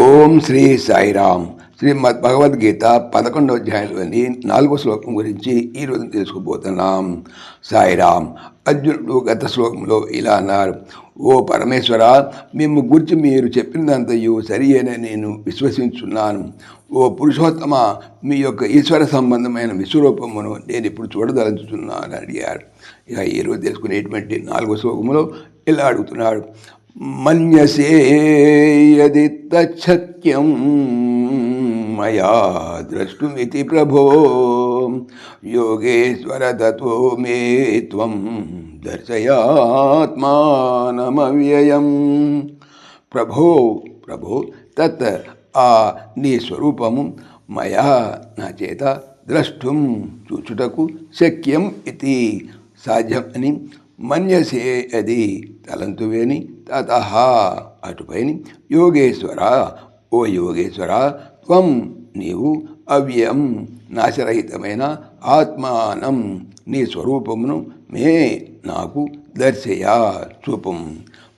ఓం శ్రీ సాయిరామ్. శ్రీమద్ భగవద్గీత పదకొండవ అధ్యాయంలోని నాలుగో శ్లోకం గురించి ఈరోజు తెలుసుకోబోతున్నాం. సాయిరామ్ అర్జునుడు గత శ్లోకంలో ఇలా అన్నారు ఓ పరమేశ్వర మేము గురించి మీరు చెప్పినదంతయు సరి అని నేను విశ్వసించున్నాను. ఓ పురుషోత్తమ మీ యొక్క ఈశ్వర సంబంధమైన విశ్వరూపమును నేను ఇప్పుడు చూడదలుచుతున్నాను అని అడిగారు ఇక ఈరోజు తెలుసుకునేటువంటి నాలుగో శ్లోకంలో ఇలా అడుగుతున్నాడు మన్యసే యది తచ్చక్యం మయా ద్రష్టుమితి ప్రభో యోగేశ్వర తత్వో మే త్వం దర్శయాత్మానమవ్యయం ప్రభో ప్రభో తత్ ఆ నీ స్వరూపము మయా నా చేత ద్రష్టుం చూచుటకు శక్యం ఇది సాధ్యం అని మన్యసే అది తలంతువేని తత అటుపైని యోగేశ్వర ఓ యోగేశ్వర త్వం నీవు అవ్యయం నాశరహితమైన ఆత్మానం నీ స్వరూపమును మే నాకు దర్శయా చూపం.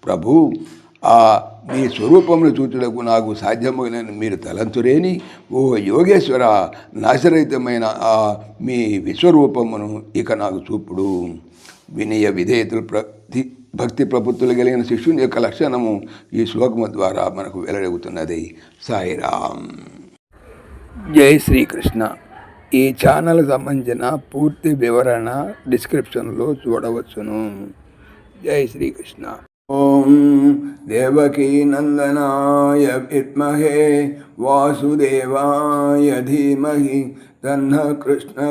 ప్రభు ఆ మీ స్వరూపమును చూచుటకు నాకు సాధ్యమైన మీరు తలంతురేని ఓ యోగేశ్వర నాశరహితమైన ఆ మీ విశ్వరూపమును ఇక నాకు చూపుడు. వినయ విధేయతలు ప్రతి భక్తి ప్రబుద్ధులు కలిగిన శిష్యుని యొక్క లక్షణము ఈ శ్లోకము ద్వారా మనకు వెల్లడవుతున్నది. సాయిరామ్. జై శ్రీకృష్ణ. ఈ ఛానల్ సంబంధించిన పూర్తి వివరణ డిస్క్రిప్షన్లో చూడవచ్చును. జై శ్రీకృష్ణ. ఓం దేవకీ నందనాయ విద్మహే వాసుదేవాయ ధీమహి. తన్న కృష్ణ